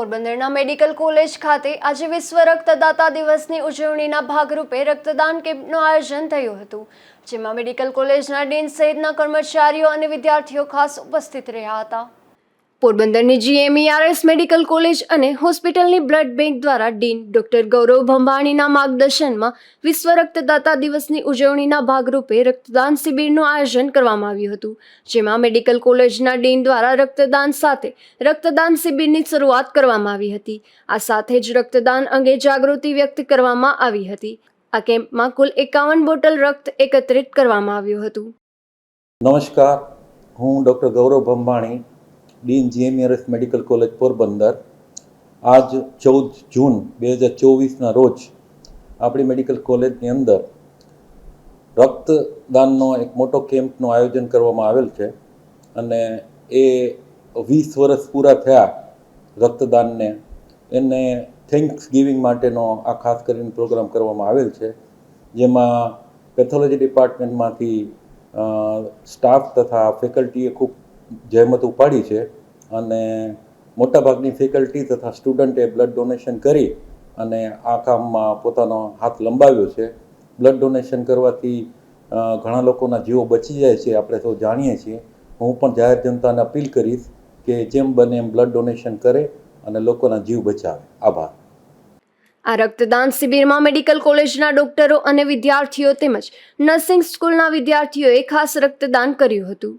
પોરબંદરના medical college ખાતે આજે વિશ્વ રક્તદાતા દિવસની ઉજવણીના ભાગરૂપે રક્તદાન કેમ્પનું આયોજન થયું હતું, જેમાં મેડિકલ કોલેજના ડીન સહિતના કર્મચારીઓ અને વિદ્યાર્થીઓ ખાસ ઉપસ્થિત રહ્યા હતા. પોરબંદરની જીએમઈઆરએસ મેડિકલ કોલેજ અને હોસ્પિટલની બ્લડ બેંક દ્વારા ડીન ડોક્ટર ગૌરવ ભંભાણીના માર્ગદર્શનમાં વિશ્વ રક્તદાતા દિવસની ઉજવણીના ભાગરૂપે રક્તદાન શિબિરનું આયોજન કરવામાં આવ્યું હતું, જેમાં મેડિકલ કોલેજના ડીન દ્વારા રક્તદાન સાથે રક્તદાન શિબિરની શરૂઆત કરવામાં આવી હતી. આ સાથે જ રક્તદાન અંગે જાગૃતિ વ્યક્ત કરવામાં આવી હતી. આ કેમ્પમાં કુલ એકાવન બોટલ રક્ત એકત્રિત કરવામાં આવ્યું હતું. નમસ્કાર, હું doctor Gaurav Bhambhani dean GMRS medical college Porbandar. આજ ચૌદ જૂન બે હજાર ચોવીસના રોજ આપણી મેડિકલ કોલેજની અંદર રક્તદાનનો એક મોટો કેમ્પનું આયોજન કરવામાં આવેલ છે અને એ વીસ વર્ષ પૂરા થયા રક્તદાનને. એને થેન્ક્સ ગિવિંગ માટેનો આ ખાસ કરીને પ્રોગ્રામ કરવામાં આવેલ છે, જેમાં પેથોલોજી ડિપાર્ટમેન્ટમાંથી સ્ટાફ તથા ફેકલ્ટીએ ખૂબ જહેમત ઉપાડી છે અને મોટાભાગની ફેકલ્ટી તથા સ્ટુડન્ટે બ્લડ ડોનેશન કરી અને આ કામમાં પોતાનો હાથ લંબાવ્યો છે. બ્લડ ડોનેશન કરવાથી ઘણા લોકોના જીવો બચી જાય છે, આપણે તો જાણીએ છીએ. હું પણ જાહેર જનતાને અપીલ કરીશ કે જેમ બને એમ બ્લડ ડોનેશન કરે અને લોકોના જીવ બચાવે. આભાર. આ રક્તદાન શિબિરમાં મેડિકલ કોલેજના ડોક્ટરો અને વિદ્યાર્થીઓ તેમજ નર્સિંગ સ્કૂલના વિદ્યાર્થીઓએ ખાસ રક્તદાન કર્યું હતું.